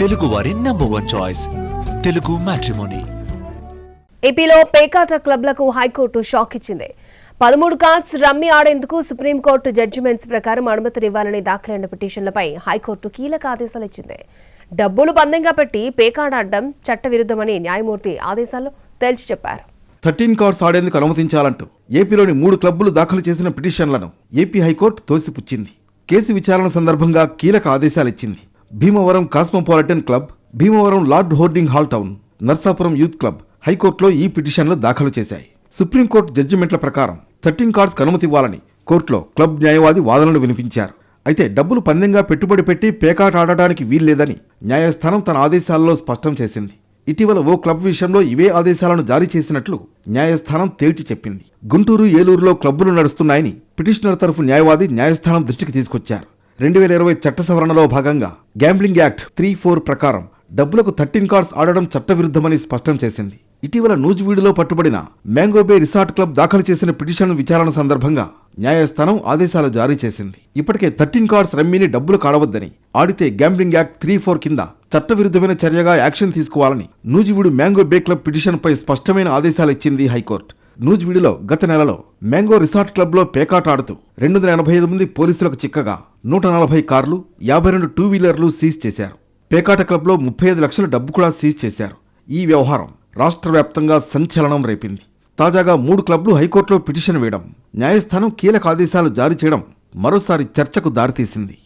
తెలుగు వారి number one choice Telugu matrimony ఏపీలో పేకాట క్లబ్లకు హైకోర్టు షాక్ ఇచ్చింది. పదమూడు కార్డ్స్ రమ్మి ఆడేందుకు సుప్రీంకోర్టు జడ్జిమెంట్స్ ప్రకారం అనుమతినివ్వాలని దాఖలైన పిటిషన్లపై హైకోర్టు కీలక ఆదేశాలు ఇచ్చింది. డబ్బులు పందెంగా పెట్టి పేకాడాడడం చట్టవిరుద్ధమని న్యాయమూర్తి ఆదేశాల్లో తేల్చి చెప్పారు. థర్టీన్ కార్డ్స్ ఆడేందుకు అనుమతించాలంటూ ఏపీలోని మూడు క్లబ్బులు దాఖలు చేసిన పిటిషన్లను ఏపీ హైకోర్టు తోసిపుచ్చింది. కేసు విచారణ సందర్భంగా కీలక ఆదేశాలిచ్చింది Bhimavaram cosmopolitan club Bhimavaram lord harding hall town Narsapuram youth club హైకోర్టులో ఈ పిటిషన్లు దాఖలు చేశాయి. సుప్రీంకోర్టు జడ్జిమెంట్ల ప్రకారం థర్టీన్ కార్డ్స్ అనుమతి ఇవ్వాలని కోర్టులో క్లబ్ న్యాయవాది వాదనలు వినిపించారు. అయితే డబ్బులు పందెంగా పెట్టుబడి పెట్టి పేకాట ఆడటానికి వీల్లేదని న్యాయస్థానం తన ఆదేశాల్లో స్పష్టం చేసింది. ఇటీవల ఓ క్లబ్ విషయంలో ఇవే ఆదేశాలను జారీ చేసినట్లు న్యాయస్థానం తేల్చి చెప్పింది. గుంటూరు ఏలూరులో క్లబ్బులు నడుస్తున్నాయని పిటిషనర్ తరఫు న్యాయవాది న్యాయస్థానం దృష్టికి తీసుకొచ్చారు. రెండు వేల ఇరవై చట్ట సవరణలో భాగంగా గ్యాంబ్లింగ్ యాక్ట్ త్రీ ఫోర్ ప్రకారం డబ్బులకు థర్టీన్ కార్డ్స్ ఆడడం చట్టవిరుద్ధమని స్పష్టం చేసింది. ఇటీవల నూజివీడులో పట్టుబడిన మ్యాంగో బే రిసార్ట్ క్లబ్ దాఖలు చేసిన పిటిషన్ విచారణ సందర్భంగా న్యాయస్థానం ఆదేశాలు జారీ చేసింది. ఇప్పటికే థర్టీన్ కార్డ్స్ రమ్మీని డబ్బులు కాడవద్దని ఆడితే గ్యాంబ్లింగ్ యాక్ట్ త్రీ ఫోర్ కింద చట్టవిరుద్ధమైన చర్యగా యాక్షన్ తీసుకోవాలని నూజివీడు మ్యాంగో బే క్లబ్ పిటిషన్పై స్పష్టమైన ఆదేశాలు ఇచ్చింది హైకోర్టు. నూజివీడులో గత నెలలో మ్యాంగో రిసార్ట్ క్లబ్లో పేకాట ఆడుతూ రెండు వందల ఎనభై ఐదు మంది పోలీసులకు చిక్కగా నూట నలభై కార్లు యాభై రెండు టూ వీలర్లు సీజ్ చేశారు. పేకాట క్లబ్లో ముప్పై ఐదు లక్షల డబ్బు కూడా సీజ్ చేశారు. ఈ వ్యవహారం రాష్ట్ర వ్యాప్తంగా సంచలనం రేపింది. తాజాగా మూడు క్లబ్లు హైకోర్టులో పిటిషన్ వేయడం న్యాయస్థానం కీలక ఆదేశాలు జారీ చేయడం మరోసారి చర్చకు దారితీసింది.